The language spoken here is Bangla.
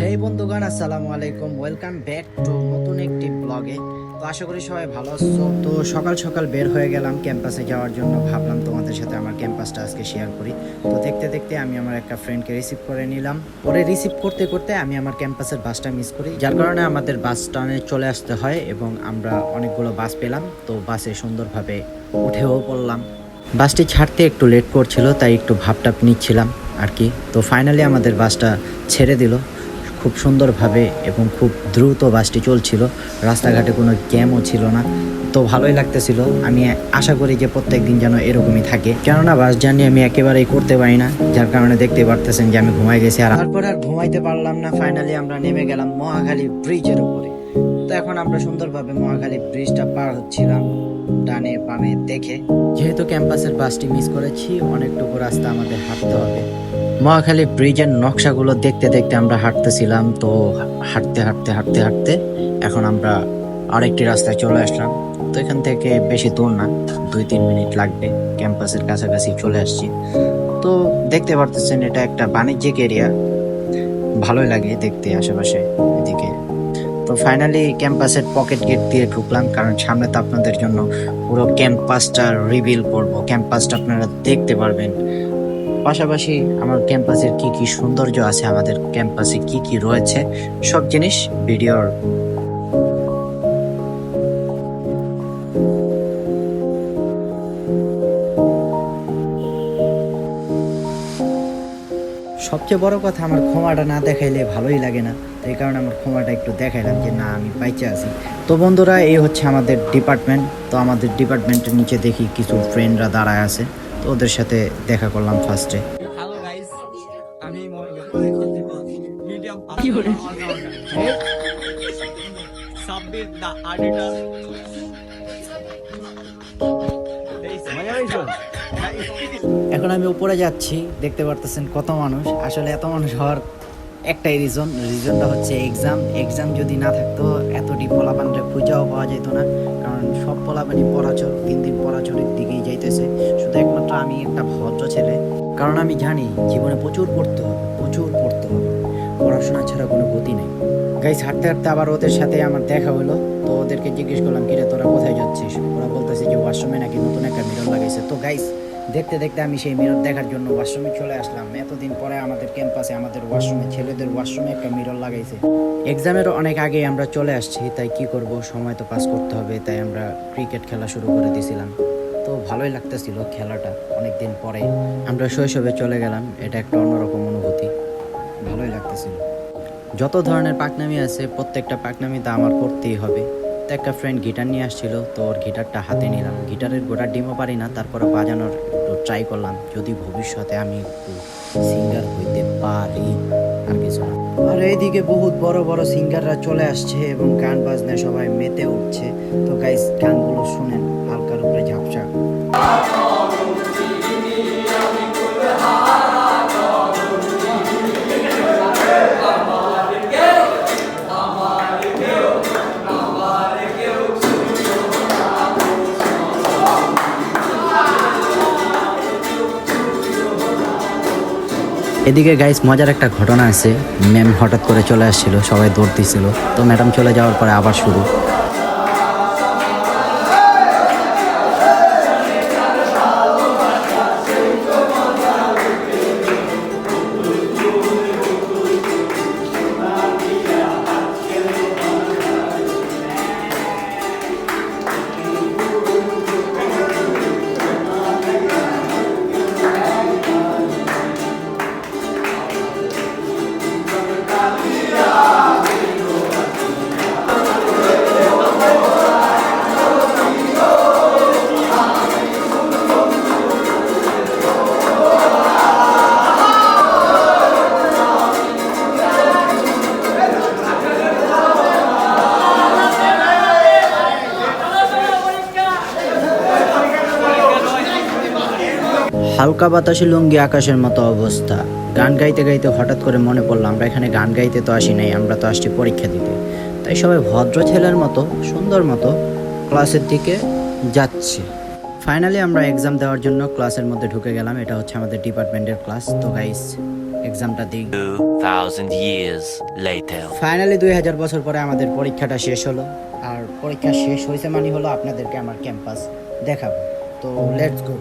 হেই বন্ধুগণ, আসসালামু আলাইকুম। ওয়েলকাম ব্যাক নতুন একটি ব্লগে তো আশা করি সবাই ভালো তো সকাল সকাল বের হয়ে গেলাম ক্যাম্পাসে যাওয়ার জন্য। ভাবলাম তোমাদের সাথে আমার আজকে শেয়ার করি। তো দেখতে দেখতে আমি আমার একটা রিসিভ করে নিলাম। পরে রিসিভ করতে করতে আমি আমার ক্যাম্পাসের মিস করি। যার কারণে আমাদের বাস স্ট্যান্ডে চলে আসতে হয় এবং আমরা অনেকগুলো বাস পেলাম। তো বাসে সুন্দরভাবে উঠেও পড়লাম। বাসটি ছাড়তে একটু লেট করছিল, তাই একটু ভাবটাপ নিচ্ছিলাম। আর কি। তো ফাইনালি আমাদের বাসটা ছেড়ে দিল। খুব সুন্দরভাবে এবং খুব দ্রুত বাসটি চলছিল। রাস্তাঘাটে কোনো জ্যামও ছিল না। তো ভালোই লাগতেছিল। আমি আশা করি যে প্রত্যেক দিন যেন এরকমই থাকে। কেননা বাস জার্নি আমি একেবারেই করতে পারি না। যার কারণে দেখতে পারতেছেন যে আমি ঘুমাই গেছি আর তারপর আর ঘুমাইতে পারলাম না। ফাইনালি আমরা নেমে গেলাম মহাখালী ব্রিজের উপরে। তো এখন আমরা সুন্দরভাবে মহাখালী ব্রিজটা পার হচ্ছিলাম, ডানে বামে দেখে। যেহেতু ক্যাম্পাসের বাসটি মিস করেছি, অনেকটুকু রাস্তা আমাদের হাঁটতে হবে। মহাখালী ব্রিজের নকশাগুলো দেখতে দেখতে আমরা হাঁটতেছিলাম, তো হাঁটতে হাঁটতে হাঁটতে হাঁটতে এখন আমরা আরেকটি রাস্তায় চলে আসলাম। তো এখান থেকে বেশি দূর না দুই তিন মিনিট লাগবে ক্যাম্পাসের কাছাকাছি চলে আসছি। তো দেখতে পারতেছেন, এটা একটা বাণিজ্যিক এরিয়া। ভালোই লাগে দেখতে আশেপাশে, এদিকে ফাইনালি ক্যাম্পাসের পকেট গেট দিয়ে ঢুকলাম, কারণ সামনে তো আপনাদের জন্য পুরো ক্যাম্পাসটা রিভিল করব। ক্যাম্পাসটা আপনারা দেখতে পারবেন। পাশাপাশি আমার ক্যাম্পাসের কি কি সৌন্দর্য আছে, আমাদের ক্যাম্পাসে কি কি রয়েছে, সব জিনিস ভিডিওর সবচেয়ে বড় কথা, আমার ক্ষমাটা না দেখাইলে ভালোই লাগে না। এই কারণে আমার ক্ষমাটা একটু দেখাইলাম যে না আমি বাইচে আছি। তো বন্ধুরা এই হচ্ছে আমাদের ডিপার্টমেন্ট তো আমাদের ডিপার্টমেন্টের নিচে দেখি কিছু ফ্রেন্ডরা দাঁড়ায় আছে। তো ওদের সাথে দেখা করলাম ফার্স্টে হ্যালো গাইস আমি মিডিয়াম সাব্বির দা আডিটার এখন আমি উপরে যাচ্ছি দেখতে পারতেছেন কত মানুষ। আসলে এত মানুষ হওয়ার একটাই রিজন রিজনটা হচ্ছে এক্সাম এক্সাম যদি না থাকতো, এতটি পোলাপানটা খুঁজাও পাওয়া যেত না। কারণ সব পোলাপানি পড়াচর দিন দিন পড়াচরের দিকেই যাইতেছে। শুধু একমাত্র আমি একটা ভদ্র ছেলে। কারণ আমি জানি, জীবনে প্রচুর পড়তে হবে, প্রচুর পড়তে হবে। পড়াশোনা ছাড়া কোনো গতি নেই। গাইস হাঁটতে হাঁটতে আবার ওদের সাথে আমার দেখা হলো। তো ওদেরকে জিজ্ঞেস করলাম, কিরে, তোরা কোথায় যাচ্ছিস? ওয়াশরুমে নাকি নতুন একটা মিরর লাগাইছে। তো গাইস দেখতে দেখতে আমি সেই মিরর দেখার জন্য ওয়াশরুমে চলে আসলাম। এতদিন পরে আমাদের ক্যাম্পাসে আমাদের ওয়াশরুমে ছেলেদের ওয়াশরুমে একটা মিরর লাগাইছে। এক্সামেরও অনেক আগে আমরা চলে আসছি, তাই কি করব? সময় তো পাস করতে হবে, তাই আমরা ক্রিকেট খেলা শুরু করে দিয়েছিলাম তো ভালোই লাগতেছিল খেলাটা অনেক দিন পরে। আমরা শৈশবে চলে গেলাম, এটা একটা অন্যরকম অনুভূতি। ভালোই লাগতেছিল। যত ধরনের পাকনামি আছে, প্রত্যেকটা পাকনামিতে আমার করতেই হবে। তো একটা ফ্রেন্ড গিটার নিয়ে আসছিল, তো ওর গিটারটা হাতে নিলাম। গিটারের গোটা ডিমও পারি না তারপরে বাজানোর একটু ট্রাই করলাম। যদি ভবিষ্যতে আমি একটু সিঙ্গার হইতে পারি, আর কিছু না। আর এইদিকে বহুত বড় বড় সিঙ্গাররা চলে আসছে এবং গান বাজনায় সবাই মেতে উঠছে। তো গাইস গানগুলো শুনেন, হালকার উপরে ঝাপসা। এদিকে গাইস মজার একটা ঘটনা আছে। ম্যাম হঠাৎ করে চলে আসছিল, সবাই দৌড় দিছিল। তো ম্যাডাম চলে যাওয়ার পরে আবার শুরু। হালকা বাতাসে লুঙ্গি আকাশের মতো অবস্থা। গান গাইতে গাইতে হঠাৎ করে মনে পড়ল আমরা এখানে গান গাইতে তো আসি নাই আমরা তো আসছি পরীক্ষা দিতে। তাই সবাই ভদ্র ছেলের মতো সুন্দর মতো ক্লাসের দিকে যাচ্ছে। ফাইনালি আমরা এক্সাম দেওয়ার জন্য ক্লাসের মধ্যে ঢুকে গেলাম এটা হচ্ছে আমাদের ডিপার্টমেন্টের ক্লাস তো গাইস এক্সামটা দিই। 2,000 years later. ফাইনালি দুই হাজার বছর পরে আমাদের পরীক্ষাটা শেষ হলো। আর পরীক্ষা শেষ হয়েছে মানে হলো আপনাদেরকে আমার ক্যাম্পাস দেখাবো। তো লেটস গো